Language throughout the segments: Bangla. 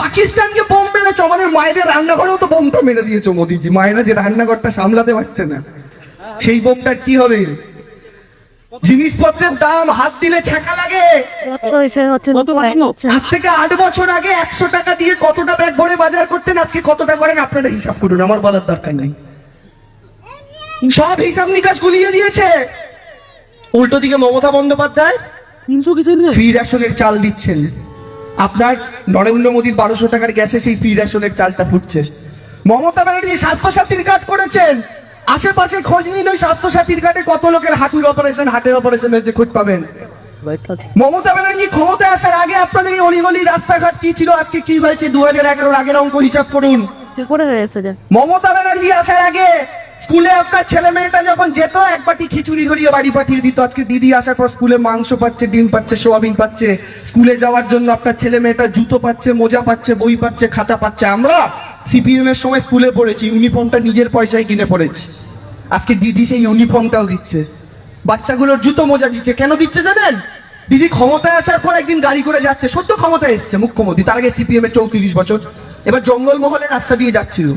পাকিস্তানকে বোম মেরেছো আমাদের মায়েদের রান্নাঘরেও তো বোমটা মেরে দিয়েছ মোদিজি। মায়েরা যে রান্নাঘরটা সামলাতে পারছে না সেই বোমটার কি হবে? জিনিসপত্রের দাম হাত দিলে ছ্যাঁকা লাগে। আজ থেকে আট বছর আগে একশো টাকা দিয়ে কতটা ব্যাগ ভরে বাজার করতেন আজকে কতটা করেন আপনারা হিসাব করুন আমার বলার দরকার নেই। সব হিসাব নিকাশ গুলিয়ে দিয়েছে। উল্টো দিকে মমতা বন্দ্যোপাধ্যায়? তিনশো কিছু নিয়ে? ফ্রি রেশনের চাল দিচ্ছেন। আপনার নরেন্দ্র মোদীর বারোশো টাকার গ্যাসে সেই ফ্রি রেশনের চালটা ফুটছে। মমতা ব্যানার্জি স্বাস্থ্য সাথীর কার্ড করেছেন। আশেপাশে খোঁজ নিন ওই স্বাস্থ্য সাথীর কার্ডে কত লোকের হাঁটুর অপারেশন হাটের অপারেশন হয়েছে খোঁজ পাবেন। মমতা ব্যানার্জি ক্ষমতায় আসার আগে আপনাদের এই অলিগলি রাস্তাঘাট কি ছিল আজকে কি হয়েছে দু হাজার এগারোর আগের অঙ্ক হিসাব করুন। করে মমতা ব্যানার্জি আসার আগে স্কুলে আপনার ছেলে মেয়েটা যখন যেত এক বাটি খিচুড়ি ধরিয়ে বাড়ি পাঠিয়ে দিত। আজকে দিদি আসার পর স্কুলে মাংস পাচ্ছে, ডিম পাচ্ছে, সোয়াবিন পাচ্ছে। স্কুলে যাওয়ার জন্য আপনার ছেলে মেয়েটা জুতো পাচ্ছে, মোজা পাচ্ছে, বই পাচ্ছে, খাতা পাচ্ছে। আমরা সিপিএম এর সময় স্কুলে পড়েছি, ইউনিফর্মটা নিজের পয়সায় কিনে পড়েছি। আজকে দিদি সেই ইউনিফর্মটাও দিচ্ছে। বাচ্চাগুলোর জুতো মোজা দিচ্ছে। কেন দিচ্ছে জানেন? দিদি ক্ষমতায় আসার পর একদিন গাড়ি করে যাচ্ছে সত্য ক্ষমতায় এসছে মুখ্যমন্ত্রী, তার আগে সিপিএম এর চৌত্রিশ বছর। এবার জঙ্গলমহলের রাস্তা দিয়ে যাচ্ছিল।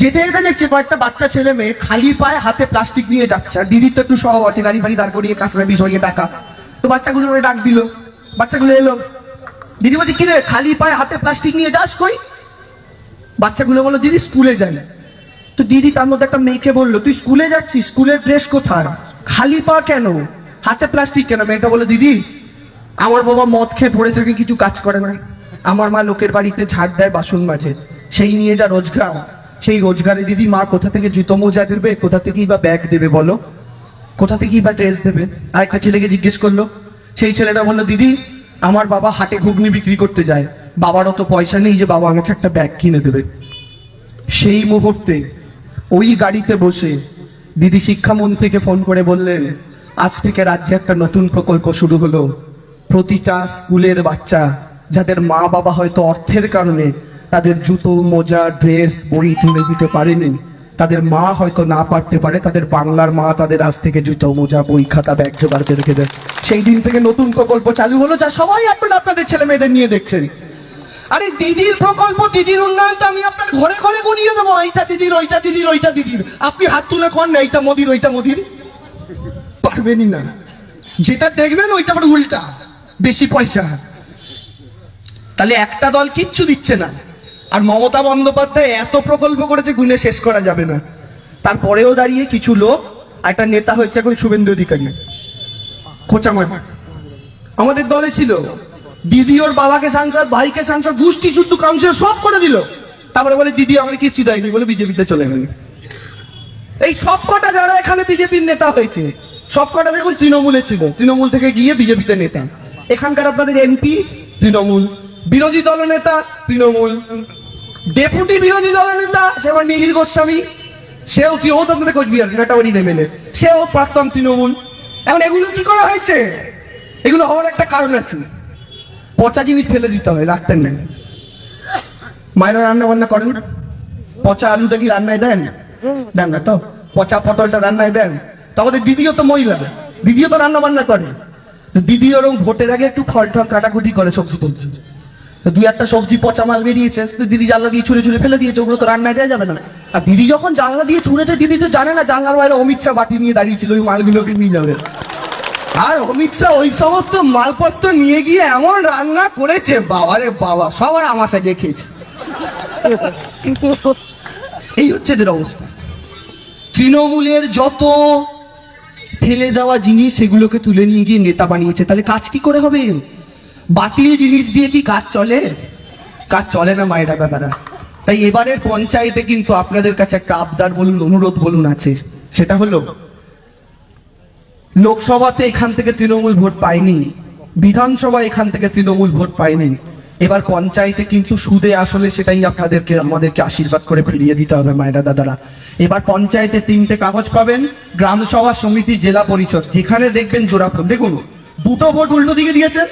যেতে যেতে দেখছে কয়েকটা বাচ্চা, ছেলে, মেয়ে খালি পায়ে হাতে প্লাস্টিক নিয়ে যাচ্ছে। আর দিদির তো একটু সহ আছে গাড়ি ফাড়ি দাঁড় করিয়ে কাঁচরা বিষয়ে টাকা। তো বাচ্চাগুলো ডাক দিল। বাচ্চাগুলো এলো। দিদি বলছে কিরে খালি পায়ে হাতে প্লাস্টিক নিয়ে যাস কই? বাচ্চাগুলো বলল, দিদি, স্কুলে যাই। তো দিদি তার মধ্যে একটা মেয়েকে বলল, তুই স্কুলে যাচ্ছিস? স্কুলের ড্রেস কোথায় খালি পা কেন? হাতে প্লাস্টিক কেন? মেয়েটা বলল, দিদি, আমার বাবা মদ খেয়ে পড়ে থাকে, কিছু কাজ করে না। আমার মা লোকের বাড়িতে ঝাড় দেয় বাসন মাঝে। সেই নিয়ে যা রোজগার। সেই রোজগারে দিদি মা কোথা থেকে জুতো মোজা দেবে, কোথা থেকেই বা ব্যাগ দেবে বলো? কোথা থেকেই বা ড্রেস দেবে? আরেকটা ছেলেকে জিজ্ঞেস করল, সেই ছেলেটা বলল, দিদি, আমার বাবা হাটে ঘুগনি বিক্রি করতে যায়। বাবারও তো পয়সা নেই যে বাবা আমাকে একটা ব্যাগ কিনে দেবে। সেই মুহূর্তে ওই গাড়িতে বসে দিদি শিক্ষামন্ত্রীকে ফোন করে বললেন, আজ থেকে রাজ্যে একটা নতুন প্রকল্প শুরু হলো। প্রতিটা স্কুলের বাচ্চা, যাদের মা বাবা হয়তো অর্থের কারণে তাদের জুতো, মোজা, ড্রেস বই তুলে দিতে পারেনি। তাদের মা হয়তো না পারতে পারে, তাদের বাংলার মা তাদের আজ থেকে জুতো, মোজা, বই, খাতা, ব্যাগ জোগাড় করে রেখে দেয়। সেই দিন থেকে নতুন প্রকল্প চালু হলো যা সবাই আপনারা আপনাদের ছেলে মেয়েদের নিয়ে দেখছেন আরে দিদির প্রকল্প, দিদির উন্নয়নটা আমি আপনার ঘরে ঘরে গুনিয়ে দেবো। এইটা দিদির, ওইটা দিদির ওইটা দিদির। আপনি হাত তুলে কর না, এইটা মোদির, ওইটা মোদির? পারবেনই না। যেটা দেখবেন, ওইটা আবার উল্টা। বেশি পয়সা। তাহলে একটা দল কিচ্ছু দিচ্ছে না। আর মমতা বন্দ্যোপাধ্যায় এত প্রকল্প করেছে গুনে শেষ করা যাবে না। তারপরেও দাঁড়িয়ে কিছু লোক, একটা নেতা হয়েছে এখন শুভেন্দু অধিকারী। খোঁচাময় আমাদের দলে ছিল। দিদি ওর বাবাকে সাংসদ, ভাইকে সাংসদ, গোষ্ঠী, শুদ্ধ কাউন্সিল সব করে দিল। তারপরে বলে, দিদি আমাকে কিস্তি দেয়নি বলে বিজেপিতে চলে গেল। এই সব কটা যারা এখানে বিজেপির নেতা হয়েছে সব কটা দেখুন তৃণমূলে ছিল। তৃণমূল থেকে গিয়ে বিজেপিতে নেতা। এখানকার আপনাদের এমপি তৃণমূল। বিরোধী দল নেতা তৃণমূল। ডেপুটি বিরোধী দল নেতা সেবার মিহির গোস্বামী। সেও কি ও তো আপনাদের কোচবিহার নাটাবাড়ি নেমেলে সেও প্রাক্তন তৃণমূল। এখন এগুলো কি করা হয়েছে? এগুলো হওয়ার একটা কারণ আছে। পচা জিনিস ফেলে দিতে হয়, রাখতেন না। মায়েরা রান্না বান্না করেন? পচা আলুটা কি রান্নায় দেন? দেন না তো। পচা পটলটা রান্নায় দেন? আমাদের দিদিও তো মহিলা। দিদিও তো রান্না বান্না করে। দিদি ওরকম ভোটের আগে একটু ফল টল কাটাকুটি করে সবজি টবজি তো দুই একটা সবজি পচা মাল বেরিয়েছে, তো দিদি জানলা দিয়ে ছুঁড়ে ছুঁড়ে ফেলে দিয়েছে, ওগুলো তো রান্নায় দেওয়া যাবে না। আর দিদি যখন জানলা দিয়ে ছুঁড়েছে দিদি তো জানে না জানলার বাইরে অমিত শাহ বাটি নিয়ে দাঁড়িয়েছিল ওই মালগুলোকে নিয়ে যাবে। আর অমিত শাহ ওই সমস্ত মালপত্র নিয়ে গিয়ে এমন রান্না করেছে, বাবারে বাবা সবার আমার সাথে খেয়েছে। এই হচ্ছে এদের অবস্থা। তৃণমূলের যত ফেলে দেওয়া জিনিস, সেগুলোকে তুলে নিয়ে গিয়ে নেতা বানিয়েছে, তাহলে কাজ কি করে হবে? বাতিল জিনিস দিয়ে কি কাজ চলে? কাজ চলে না মায়েরা দাদারা তাই এবারের পঞ্চায়েতে কিন্তু আপনাদের কাছে একটা আবদার বলুন, অনুরোধ বলুন আছে। সেটা হলো, লোকসভাতে এখান থেকে তৃণমূল ভোট পায়নি, বিধানসভা এখান থেকে তৃণমূল ভোট পায়নি। এবার পঞ্চায়েতে কিন্তু সুদে আসলে সেটাই আপনাদেরকে, আমাদেরকে আশীর্বাদ করে ফিরিয়ে দিতে হবে মায়েরা দাদারা। এবার পঞ্চায়েতে তিনটে কাগজ পাবেন গ্রাম সভা সমিতি, জেলা পরিষদ। যেখানে দেখবেন জোড়া দেখুন, দুটো ভোট উল্টো দিকে দিয়েছে।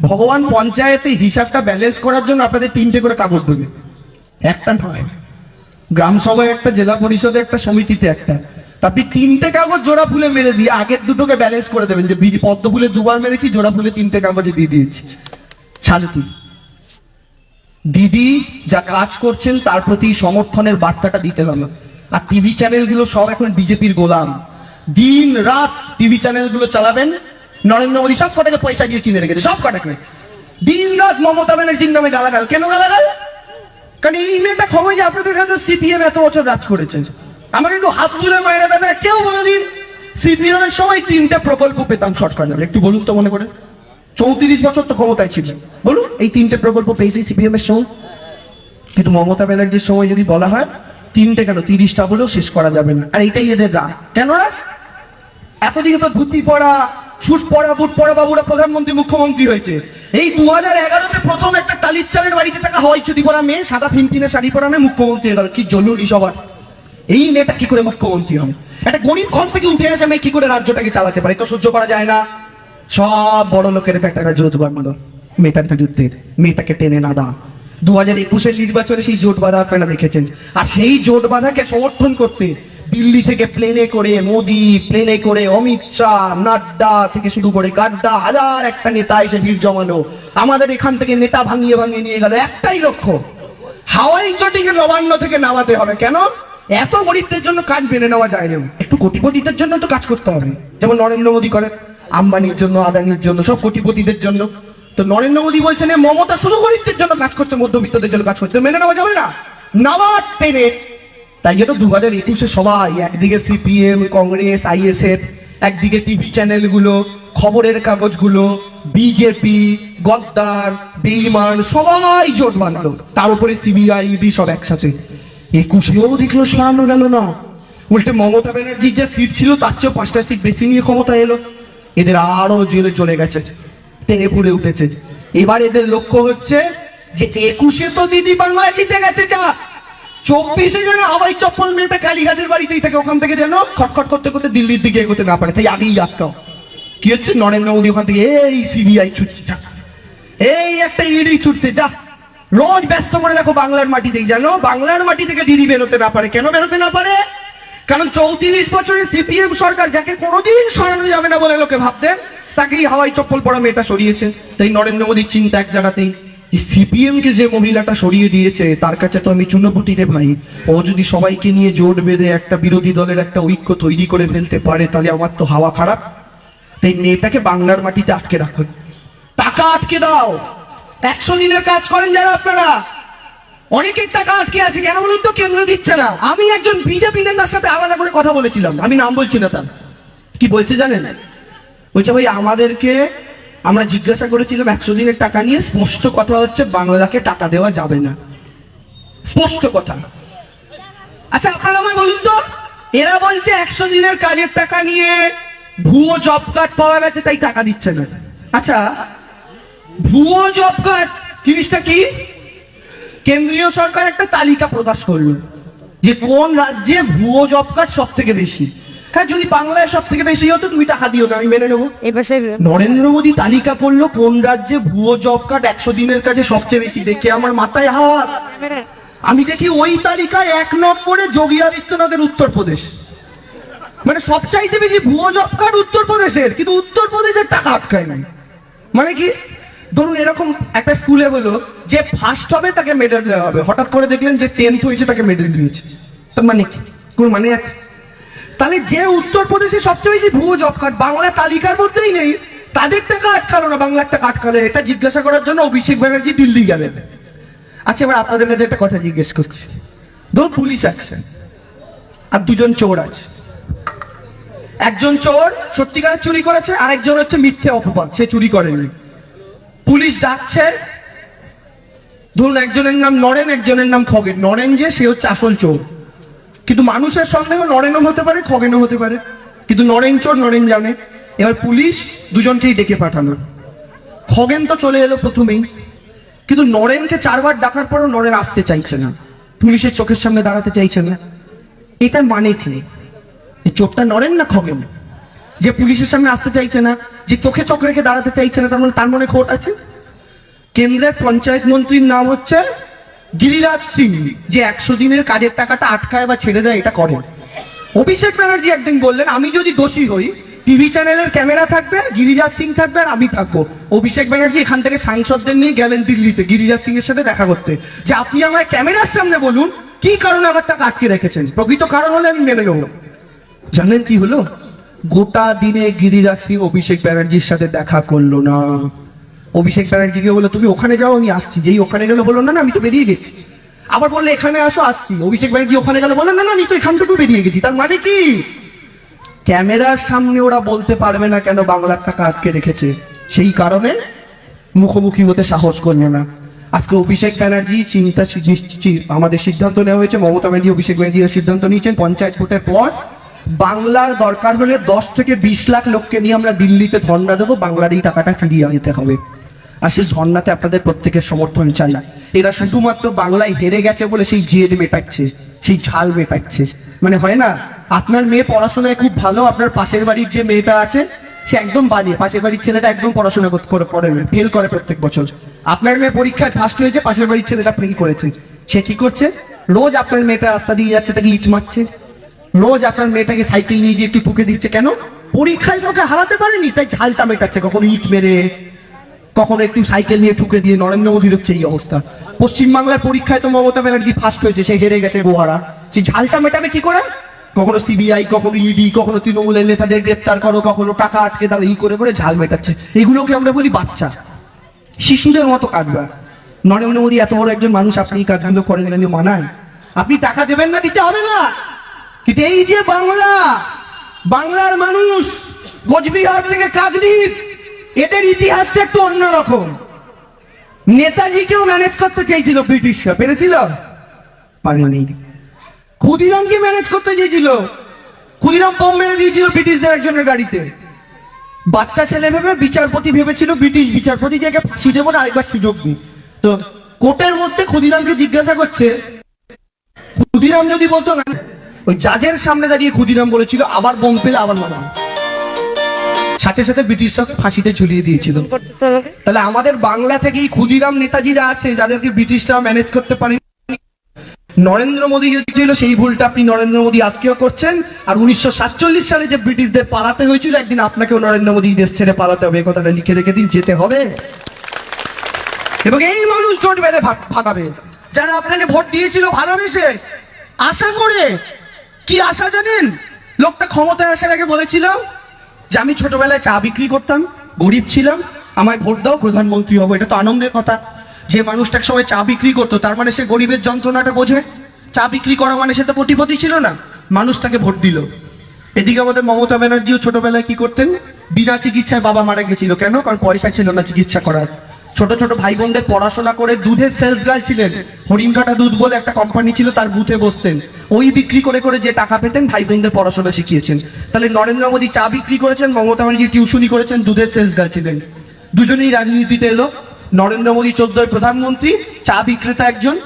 ভগবান পঞ্চায়েতে হিসাবটা ব্যালেন্স করার জন্য আপনাদের তিনটে করে কাগজ দেবে। একটা নয়। গ্রাম সভায় একটা, জেলা পরিষদে একটা, সমিতিতে একটা। আপনি তিনটে কাগজ জোড়া ফুলে মেরে দিয়ে আগের দুটোকে ব্যালেন্স করে দেবেন যে পদ্ম ফুলে দুবার মেরেছি, জোড়া ফুলে তিনটে কাগজে দিয়ে দিয়েছি। সাড়ে তিন দিদি যা কাজ করছেন তার প্রতি সমর্থনের বার্তাটা দিতে হবে। আর টিভি চ্যানেলগুলো সব এখন বিজেপির গোলাম। দিন রাত টিভি চ্যানেলগুলো চালাবেন নরেন্দ্র মোদী সব কটাকে পয়সা দিয়ে কিনে রেখেছে, সব কটাকে। দিন রাত মমতা ব্যানার্জির নামে গালাগাল। কেন গালাগাল? কারণ এই মেয়েটা খবর যে আপনাদের কাছে সিপিএম এত বছর রাজ করেছে আমাকে একটু হাত তুলে মায়েরা দাদা কেউ বলে দিন। সিপিএম এর সময় তিনটে প্রকল্প পেতাম সরকার নামে। একটু বলুন তো মনে করে। চৌত্রিশ বছর তো ক্ষমতায় ছিলেন। বলুন, এই তিনটে প্রকল্প পেয়েছি সিপিএম এর সময়? কিন্তু মমতা ব্যানার্জির সময় যদি বলা হয়, তিনটে কেন? তিরিশটা বলেও শেষ করা যাবে না। আর এটাই এদের রাগ কেন রাগ এতদিন তো ধুতি পড়া সুট পড়া বুট পড়া বাবুরা প্রধানমন্ত্রী, মুখ্যমন্ত্রী হয়েছে। এই দু হাজার এগারোতে প্রথম একটা টালির চালের বাড়িতে থাকা চুদি পড়া মেয়ে, সাদা ফিনফিনে শাড়ি পরা মেয়ে, মুখ্যমন্ত্রী হয়ে কি জরুরি সবার? এই মেয়েটা কি করে মুখ্যমন্ত্রী হবে? একটা গরিব ঘর থেকে উঠে আসে মেয়ে কি করে রাজ্যটাকে চালাতে পারে? তো সহ্য করা যায় না। সব বড় লোকের একটা জোট বাঁধলো। মেয়েটার বিরুদ্ধে মেয়েটাকে টেনে না দাও। দু হাজার একুশের নির্বাচনে সেই জোট বাঁধা আপনারা দেখেছেন। আর সেই জোট বাঁধাকে সমর্থন করতে দিল্লি থেকে প্লেনে করে মোদি প্লেনে করে অমিত শাহ, নাড্ডা থেকে শুরু করে গাড্ডা, হাজার একটা নেতা এসে ভিড় জমানো আমাদের এখান থেকে নেতা ভাঙিয়ে ভাঙিয়ে নিয়ে গেল একটাই লক্ষ্য। হাওয়াই জটিকে নবান্ন থেকে নামাতে হবে। কেন? এত গরিবদের জন্য কাজ মেনে নেওয়া যায় না। একটু কোটিপতিদের জন্য তো কাজ করতে হবে। যেমন নরেন্দ্র মোদী করেন, আম্বানির জন্য, আদানির জন্য, সব কোটিপতিদের জন্য। তো নরেন্দ্র মোদী বলছেন মমতা শুধু গরিবদের জন্য কাজ করছে, মধ্যবিত্তদের জন্য কাজ করছে। মেনে নেওয়া যাবে না। নামার টেনে তাই জন্য দু হাজার একুশে সবাই একদিকে সিপিএম, কংগ্রেস, আইএসএফ, একদিকে টিভি চ্যানেলগুলো, খবরের কাগজগুলো, বিজেপি, গদ্দার, বেইমান, সবাই জোট বানালো। তার উপরে সিবিআই, ইডি সব একসাথে। একুশেও দেখল সরানো গেল না। উল্টে মমতা ব্যানার্জির যে সিট ছিল, তার চেয়েও পাঁচটা সিট বেশি নিয়ে ক্ষমতা এলো। এদের আরও জেলে চলে গেছে, টেনে পুড়ে উঠেছে। এবার এদের লক্ষ্য হচ্ছে যে একুশে তো দিদি বাংলায় জিতে গেছে যা। চব্বিশে যেন হাওয়াই চপ্পল মেয়েটা কালীঘাটের বাড়িতেই থাকে। ওখান থেকে যেন খটখট করতে করতে দিল্লির দিকে এগোতে না পারে। তাই আগেই আটকাও। কি হচ্ছে? নরেন্দ্র মোদী ওখান থেকে, এই সিবিআই ছুটছে, যা। এই একটা ইডি ছুটছে, যা। রোজ ব্যস্ত করে রাখো বাংলার মাটিতে জানো? বাংলার মাটি থেকে দিদি বেরোতে না পারে। কেন বেরোতে না পারে? কারণ চৌত্রিশ বছরের সিপিএম সরকার, যাকে কোনোদিন সরানো যাবে না বলে লোকে ভাবতেন, তাকেই হাওয়াই চপ্পল পরা মেয়েটা সরিয়েছে। তাই নরেন্দ্র মোদীর চিন্তা এক জায়গাতেই। সিপিএম কে যে মহিলাটা সরিয়ে দিয়েছে, তার কাছে তো আমি চুনোপুটি রে ভাই ও যদি সবাইকে নিয়ে জোট বেঁধে একটা বিরোধী দলের একটা ঐক্য তৈরি করে ফেলতে পারে, তাহলে আমার তো হাওয়া খারাপ। তাই মেয়েটাকে বাংলার মাটিতে আটকে রাখুন। টাকা আটকে দাও! একশো দিনের কাজ করেন যারা আপনারা। অনেকের টাকা আটকে আছে, কেন বলুন তো কেন্দ্র দিচ্ছে না? আমি একজন বিজেপি নেতার সাথে আলাদা করে কথা বলেছিলাম। আমি নাম বলছি না তার। কি বলছে জানেন? বলছে, ভাই, আমাদেরকে আমরা জিজ্ঞাসা করেছিলাম, একশো দিনের টাকা নিয়ে স্পষ্ট কথা হচ্ছে বাংলাকে টাকা দেওয়া যাবে না। স্পষ্ট কথা। আচ্ছা আপনারা আমায় বলুন তো, এরা বলছে একশো দিনের কাজের টাকা নিয়ে ভুয়ো জব কার্ড পাওয়া গেছে, তাই টাকা দিচ্ছে না। আচ্ছা ভুয়ো জব কার্ড, জিনিসটা কি? কেন্দ্রীয় সরকার একটা তালিকা প্রকাশ করল যে কোন রাজ্যে ভুয়ো জব কার্ড সব থেকে বেশি। হ্যাঁ যদি বাংলায় সব থেকে বেশি হতো তুমি টাকা দিও না আমি মেনে নেব। নরেন্দ্র মোদী তালিকা করল কোন রাজ্যে ভুয়ো জব কার্ড একশো দিনের কাজে সবচেয়ে বেশি? দেখে আমার মাথায় হাত। আমি দেখি ওই তালিকায় এক নম্বরে যোগী আদিত্যনাথের উত্তরপ্রদেশ। মানে সবচাইতে বেশি ভুয়ো জব কার্ড উত্তরপ্রদেশের কিন্তু উত্তরপ্রদেশের টাকা আটকায় নাই। মানে কি? ধরুন এরকম একটা স্কুলে হলো যে ফার্স্ট হবে তাকে মেডেল দেওয়া হবে। হঠাৎ করে দেখলেন যে টেন্থ হয়েছে তাকে মেডেল দিয়েছে। তার মানে কি? কোন মানে আছে? তাহলে যে উত্তরপ্রদেশে সবচেয়ে বেশি ভুয়ো জব কার্ড বাংলা তালিকার মধ্যেই নেই, তাদের টাকা আটকালো না, বাংলার টাকা আটকালো। এটা জিজ্ঞাসা করার জন্য অভিষেক ব্যানার্জি দিল্লি গেলেন। আচ্ছা এবার আপনাদের কাছে একটা কথা জিজ্ঞেস করছি। ধরুন পুলিশ আসছে, আর দুজন চোর আছে। একজন চোর সত্যিকারের চুরি করেছে, আরেকজন হচ্ছে মিথ্যে অপবাদ, সে চুরি করেনি। পুলিশ ডাকছে, ধরুন একজনের নাম নরেন, একজনের নাম খগেন। নরেন যে, সে হচ্ছে আসল চোর। কিন্তু মানুষের সন্দেহ নরেনও হতে পারে, খগেনও হতে পারে। কিন্তু নরেন চোর, নরেন জানে। এবার পুলিশ দুজনকেই ডেকে পাঠানো খগেন তো চলে এলো প্রথমেই। কিন্তু নরেনকে চারবার ডাকার পরও নরেন আসতে চাইছে না। পুলিশের চোখের সামনে দাঁড়াতে চাইছে না। এটার মানে কি? চোরটা নরেন না খগেন? যে পুলিশের সামনে আসতে চাইছে না, যে চোখে চোখ রেখে দাঁড়াতে চাইছে না, তার মানে তার মনে খোট আছে? কেন্দ্রের পঞ্চায়েত মন্ত্রীর নাম হচ্ছে গিরিরাজ সিং যে একশো দিনের কাজের টাকাটা আটকায় বা ছেড়ে দেয় এটা করে অভিষেক ব্যানার্জি একদিন বললেন, আমি যদি দোষী হই, টিভি চ্যানেলের ক্যামেরা থাকবে, গিরিরাজ সিং থাকবে আর আমি থাকব। অভিষেক ব্যানার্জি এখান থেকে সাংসদদের নিয়ে গেলেন দিল্লিতে, গিরিরাজ সিং এর সাথে দেখা করতে। যে আপনি আমায় ক্যামেরার সামনে বলুন, কি কারণে আমার টাকা আটকে রেখেছেন? প্রকৃত কারণ হলে আমি মেনে নেব। জানেন কি হলো? গোটা দিনে গিরিরাজ সিং অভিষেক ব্যানার্জির সাথে দেখা করল না। অভিষেক ব্যানার্জিকে বলল, তুমি ওখানে যাও, আমি আসছি। যেই ওখানে গেলে বলল, না না, আমি তো বেরিয়ে গেছি। আবার বললে, এখানে আসো, আসছি। অভিষেক ব্যানার্জি ওখানে গেলে, বলল, না না, আমি তো এখান থেকে বেরিয়ে গেছি। তার মানে কি? ক্যামেরার সামনে ওরা বলতে পারবে না কেন বাংলার টাকা আটকে রেখেছে। সেই কারণে মুখোমুখি হতে সাহস করবে না। আজকে অভিষেক ব্যানার্জি চিন্তা আমাদের সিদ্ধান্ত নেওয়া হয়েছে। মমতা ব্যানার্জি, অভিষেক ব্যানার্জির সিদ্ধান্ত নিয়েছেন পঞ্চায়েত ভোটের পর। বাংলার দরকার হলে দশ থেকে বিশ লাখ লোককে নিয়ে আমরা দিল্লিতে ধর্ণা দেবো। বাংলার এই টাকাটা ফিরিয়ে আনতে হবে। আর সেই ধর্ণাতে আপনাদের প্রত্যেকের সমর্থন চাই। এরা শুধুমাত্র বাংলায় হেরে গেছে বলে সেই জেদ মেটাচ্ছে, সেই ঝাল মেটাচ্ছে। মানে হয় না, আপনার মেয়ে পড়াশোনায় খুব ভালো, আপনার পাশের বাড়ির যে মেয়েটা আছে, সে একদম বাজে। পাশের বাড়ির ছেলেটা একদম পড়াশোনা করে পড়ে ফেল করে প্রত্যেক বছর। আপনার মেয়ে পরীক্ষায় ফার্স্ট হয়েছে, পাশের বাড়ির ছেলেটা ফেল করেছে। সে কি করছে? রোজ আপনার মেয়েটা রাস্তা দিয়ে যাচ্ছে, তাকে ইট মারছে। রোজ আপনার মেয়েটাকে সাইকেল নিয়ে গিয়ে একটু ঠুকে দিচ্ছে। কেন? পরীক্ষায় তোকে হারাতে পারেনি, তাই ঝালটা মেটাচ্ছে, কখনো ইট মেরে। কখনো একটু সাইকেল নিয়ে ঠুকে দিয়ে নরেন্দ্র মোদীর হচ্ছে এই অবস্থা। পশ্চিমবাংলার পরীক্ষায় তো মমতা ব্যানার্জি ফার্স্ট হয়েছে সে হেরে গেছে গোহারা। সেই ঝালটা মেটাবে কি করে? কখনো সিবিআই কখনো ইডি কখনো তৃণমূলের নেতাদের গ্রেপ্তার করো, কখনো টাকা আটকে দাও, এই করে করে ঝাল মেটাচ্ছে। এগুলোকে আমরা বলি বাচ্চা। শিশুদের মতো কাজবাজ। নরেন্দ্র মোদী এত বড় একজন মানুষ, আপনি এই কাজগুলো করেন না মানায়। আপনি টাকা দেবেন না, দিতে হবে না। কিন্তু এই যে বাংলা, বাংলার মানুষ, কোচবিহার থেকে কাকদ্বীপ এদের ইতিহাসটা একটু অন্যরকম। নেতাজিকেও ম্যানেজ করতে চেয়েছিল ব্রিটিশরা, পেরেছিল? পারেনি ক্ষুদিরামকে ম্যানেজ করতে চেয়েছিল। ক্ষুদিরাম বোম মেরে দিয়েছিল ব্রিটিশদের একজনের গাড়িতে। বাচ্চা ছেলে ভেবে বিচারপতি ভেবেছিল ব্রিটিশ বিচারপতি যে একে ফাঁসি দেবো, না আরেকবার সুযোগ দিই তো কোর্টের মধ্যে ক্ষুদিরামকে জিজ্ঞাসা করছে, ক্ষুদিরাম যদি বলতো না, ওই জাজের সামনে দাঁড়িয়ে ক্ষুদিরাম বলেছিল, আবার বোম পেলে আবার মানাবো সাথে সাথে ব্রিটিশরাকে ফাঁসিতে ঝুলিয়ে দিয়েছিল? তাহলে আমাদের বাংলা থেকেই ক্ষুদিরাম নেতাজিরা আছে, যাদেরকে ব্রিটিশরা ম্যানেজ করতে পারে নরেন্দ্র মোদী যদি ছিল, সেই ভুলটা আপনি নরেন্দ্র মোদী আজকেও করছেন। আর উনিশশো সাতচল্লিশ সালে যে ব্রিটিশদের পালাতে হয়েছিল, একদিন আপনাকেও নরেন্দ্র মোদী দেশ ছেড়ে পালাতে হবে কথাটা লিখে রেখে দিন, যেতে হবে। এবং এই মানুষ জোট বেঁধে ভাগ- ভাগাবে। যারা আপনাকে ভোট দিয়েছিল ভালোবেসে, আশা করে, কি আশা জানেন? লোকটা ক্ষমতায় আসার আগে বলেছিল যে আমি ছোটবেলায় চা বিক্রি করতাম, গরিব ছিলাম, আমায় ভোট দাও, প্রধানমন্ত্রী হব, এটা তো আনন্দের কথা। যে মানুষটা এক সময় চা বিক্রি করতো, তার মানে সে গরিবের যন্ত্রণাটা বোঝে। চা বিক্রি করা মানে সে তো কোটিপতি ছিল না, মানুষ তাকে ভোট দিল। এদিকে আমাদের মমতা ব্যানার্জিও ছোটবেলায় কি করতেন? বিনা চিকিৎসায় বাবা মারা গেছিল। কেন? কারণ পয়সা ছিল না চিকিৎসা করার। ছোট ছোট ভাই বোনদের পড়াশোনা করে দুধের সেলস গার্ল ছিলেন। হরিণঘাটা দুধ বলে একটা কোম্পানি ছিল, তার বুথে বসতেন। ওই বিক্রি করে করে যে টাকা পেতেন ভাই বোনদের পড়াশোনা শিখিয়েছেন। তাহলে নরেন্দ্র মোদী চা বিক্রি করেছেন, মমতা ব্যানার্জি টিউশনি করেছেন, দুধের সেলস গার্ল ছিলেন। দুজনেই রাজনীতিতে এলো। নরেন্দ্র মোদী চোদ্দই প্রধানমন্ত্রী, চা বিক্রেতা একজন।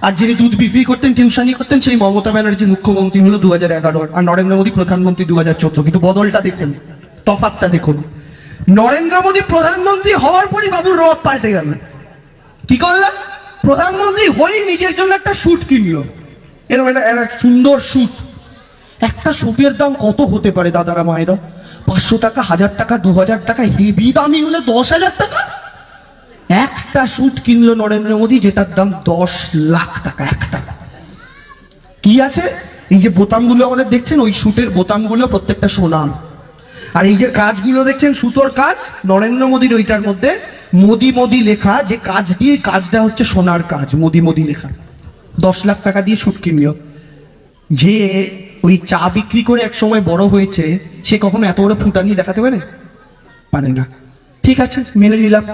আর যিনি দুধ বিক্রি করতেন টিউশনি করতেন, সেই মমতা ব্যানার্জি মুখ্যমন্ত্রী হলো দু হাজার এগারো। আর নরেন্দ্র মোদী প্রধানমন্ত্রী দু হাজার চোদ্দ। কিন্তু বদলটা দেখুন তফাতটা দেখুন। নরেন্দ্র মোদী প্রধানমন্ত্রী হওয়ার পরই বাবুর রব পাল্টে গেল। কি করলাম? প্রধানমন্ত্রী হয়েই নিজের জন্য একটা স্যুট কিনলো। এরকম একটা সুন্দর স্যুট একটা স্যুটের দাম কত হতে পারে, দাদারা মায়েরা? পাঁচশো টাকা, হাজার টাকা, দু হাজার টাকা, হেভি দামি হলে দশ হাজার টাকা? একটা স্যুট কিনলো নরেন্দ্র মোদী, যেটার দাম দশ লাখ টাকা, একটা। কি আছে? এই যে বোতামগুলো আমাদের দেখছেন, ওই স্যুটের বোতামগুলো প্রত্যেকটা সোনার। আর এই যে কাজগুলো দেখছেন, সুতোর কাজ, নরেন্দ্র মোদীর ওইটার মধ্যে, মোদি মোদি লেখা, যে কাজ দিয়ে কাজটা হচ্ছে সোনার কাজ, মোদি মোদি লেখা। দশ লাখ টাকা দিয়ে স্যুট কিনলো। যে ওই চা বিক্রি করে এক সময় বড় হয়েছে, সে কখনো এত বড় ফুটানি দেখাতে পারে? পারে না। ঠিক আছে, মেনে নিলাম।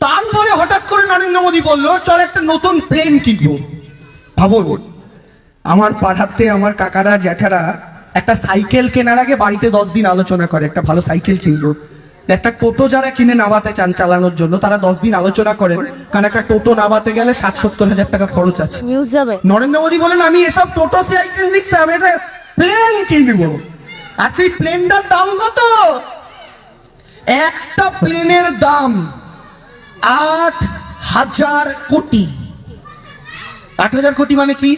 তারপরে হঠাৎ করে নরেন্দ্র মোদী বলল, চল একটা নতুন প্লেন কিনবো। ভাবুন, আমার পাঠাতে আমার কাকারা, জ্যাঠারা একটা সাইকেল কেনার আগে বাড়িতে দশ দিন আলোচনা করে একটা ভালো সাইকেল কিনবো একটা টোটো যারা কিনে নামাতে চান চালানোর জন্য তারা দশ দিন আলোচনা করেন কারণ একটা টোটো নামাতে গেলে ষাট সত্তর হাজার টাকা খরচ আছে। নরেন্দ্র মোদী বলেন আমি এসব টোটো সাইকেল নিচ্ছি আমি একটা প্লেন কিনবো। আর সেই প্লেনটার দাম কত? একটা প্লেনের দাম আট হাজার কোটি। আট হাজার কোটি মানে কি?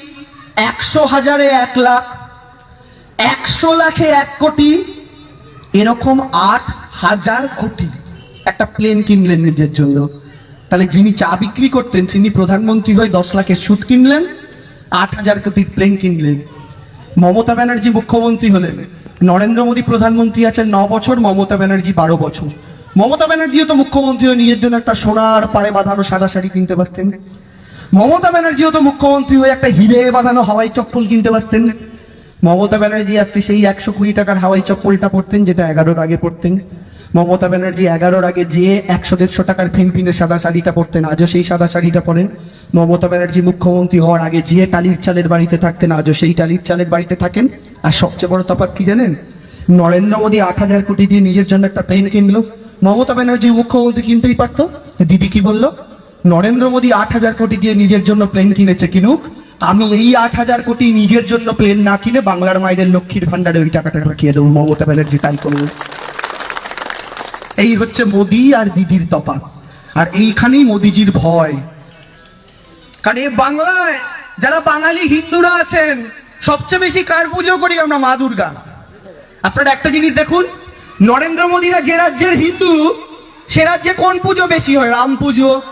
একশো হাজারে এক লাখ। একশো লাখে এক কোটি, এরকম আট হাজার কোটি একটা প্লেন কিনলেন নিজের জন্য। তাহলে যিনি চা বিক্রি করতেন তিনি প্রধানমন্ত্রী হয়ে দশ লাখের সুদ কিনলেন, আট হাজার কোটির প্লেন কিনলেন। মমতা ব্যানার্জি মুখ্যমন্ত্রী হলেন। নরেন্দ্র মোদী প্রধানমন্ত্রী আছেন ন বছর, মমতা ব্যানার্জি বারো বছর। মমতা ব্যানার্জিও তো মুখ্যমন্ত্রী হয়ে নিজের জন্য একটা সোনার পায়ে বাঁধানো সাদা শাড়ি কিনতে পারতেন। মমতা ব্যানার্জিও তো মুখ্যমন্ত্রী হয়ে একটা হিরে বাঁধানো হাওয়াই চপ্পল কিনতে পারতেন। মমতা ব্যানার্জি আজকে সেই একশো কুড়ি টাকার হাওয়াই চপ্পলটা পড়তেন যেটা এগারোর আগে পড়তেন মমতা ব্যানার্জি এগারোর আগে যে একশো দেড়শো টাকার ফিনফিনে সাদা শাড়িটা পরতেন, আজও সেই সাদা শাড়িটা পরেন। মমতা ব্যানার্জি মুখ্যমন্ত্রী হওয়ার আগে যে টালির চালের বাড়িতে থাকতেন, আজও সেই টালির চালের বাড়িতে থাকেন। আর সবচেয়ে বড় তফাৎ কি জানেন? নরেন্দ্র মোদী আট হাজার কোটি দিয়ে নিজের জন্য একটা প্লেন কিনলো। মমতা ব্যানার্জি মুখ্যমন্ত্রী কিনতেই পারতো। দিদি কি বলল? নরেন্দ্র মোদী আট হাজার কোটি দিয়ে নিজের জন্য প্লেন কিনেছে, কিনুক। আমি এই আট হাজার কোটি নিজের জন্য প্লেন না কিনে বাংলার মায়েদের লক্ষ্মীর ভান্ডারে ওই টাকাটা রাখিয়ে দেবো, মমতা ব্যানার্জি, তাই করবে এই হচ্ছে মোদি আর দিদির তফাৎ। আর এইখানেই মোদিজির ভয়। কারণ এই বাংলায় যারা বাঙালি হিন্দুরা আছেন, সবচেয়ে বেশি কার পুজো করি আমরা? মা দুর্গা। আপনারা একটা জিনিস দেখুন, নরেন্দ্র মোদীরা যে রাজ্যের হিন্দু, সে রাজ্যে কোন পুজো বেশি হয়? রাম পুজো,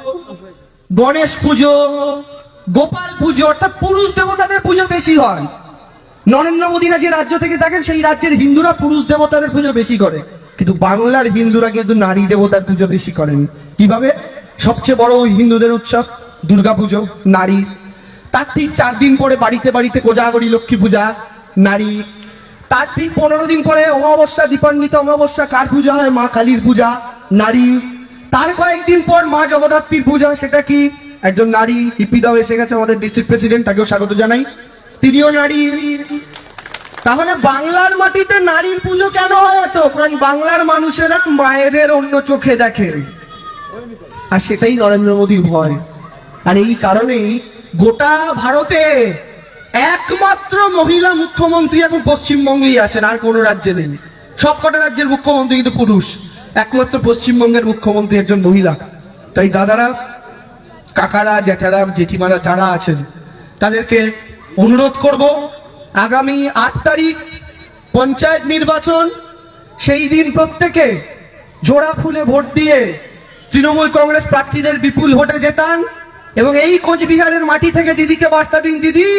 গণেশ পুজো গোপাল পুজো, অর্থাৎ পুরুষ দেবতাদের পুজো বেশি হয়। নরেন্দ্র মোদীরা যে রাজ্য থেকে থাকেন, সেই রাজ্যের হিন্দুরা পুরুষ দেবতাদের পুজো বেশি করে। কিন্তু বাংলার হিন্দুরা কিন্তু নারী দেবতার পুজো বেশি করেন। কীভাবে? সবচেয়ে বড় হিন্দুদের উৎসব, দুর্গাপুজো, নারী। তার ঠিক চার দিন পরে বাড়িতে বাড়িতে কোজাগরী লক্ষ্মী পূজা, নারী। তার ঠিক পনেরো দিন পরে অমাবস্যা, দীপান্বিত অমাবস্যা, কার পূজা হয়? মা কালীর পূজা, নারী। তার কয়েকদিন পর মা জগদ্ধাত্রীর পূজা, সেটা কি? একজন নারী হিপিদাও এসে গেছে, আমাদের ডিস্ট্রিক্ট প্রেসিডেন্ট তাকেও স্বাগত জানাই। তিনিও নারী। তাহলে বাংলার মাটিতে নারীর পুজো কেন হয় এত? কারণ বাংলার মানুষেরা মায়েদের অন্য চোখে দেখে। আর সেটাই নরেন্দ্র মোদীর ভয়। আর এই কারণেই গোটা ভারতে একমাত্র মহিলা মুখ্যমন্ত্রী এখন পশ্চিমবঙ্গেই আছেন, আর কোনো রাজ্যে নেই। সবকটা রাজ্যের মুখ্যমন্ত্রী কিন্তু পুরুষ। একমাত্র পশ্চিমবঙ্গের মুখ্যমন্ত্রী একজন মহিলা। তাই দাদারা কাকারা, জ্যাঠারা, জেঠিমারা যারা আছেন, তাদেরকে অনুরোধ করব, আগামী আট তারিখ পঞ্চায়েত নির্বাচন, সেই দিন প্রত্যেকে জোড়া ফুলে ভোট দিয়ে তৃণমূল কংগ্রেস প্রার্থীদের বিপুল ভোটে জেতান এবং এই কোচবিহারের মাটি থেকে দিদিকে বার্তা দিন, দিদি,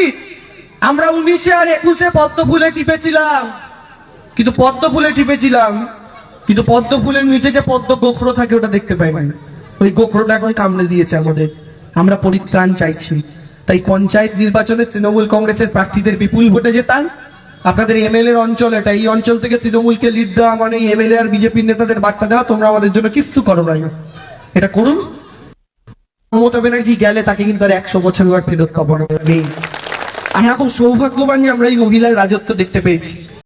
আমরা উনিশে আর একুশে পদ্ম ফুলে টিপেছিলাম। কিন্তু পদ্ম ফুলে টিপেছিলাম, কিন্তু পদ্ম ফুলের নিচে যে পদ্ম গোখরো থাকে ওটা দেখতে পাই ওই গোখরোটা এখন কামড়ে দিয়েছে আমাদের। আমরা পরিত্রাণ চাইছি। তাই পঞ্চায়েত নির্বাচনে তৃণমূল কংগ্রেসের প্রার্থীদের বিপুল ভোটে জেতান আপনাদের এমএলএ অঞ্চল এটা এই অঞ্চল থেকে তৃণমূলকে লিড দেওয়া মানে এমএলএ আর বিজেপির নেতাদের বার্তা দেওয়া, তোমরা আমাদের জন্য কিচ্ছু করো না এটা করুন। মমতা ব্যানার্জি গেলে তাকে কিন্তু আর একশো বছর ফেরত পাবো নেই আমরা খুব সৌভাগ্যবান যে আমরা এই মহিলার রাজত্ব দেখতে পেয়েছি।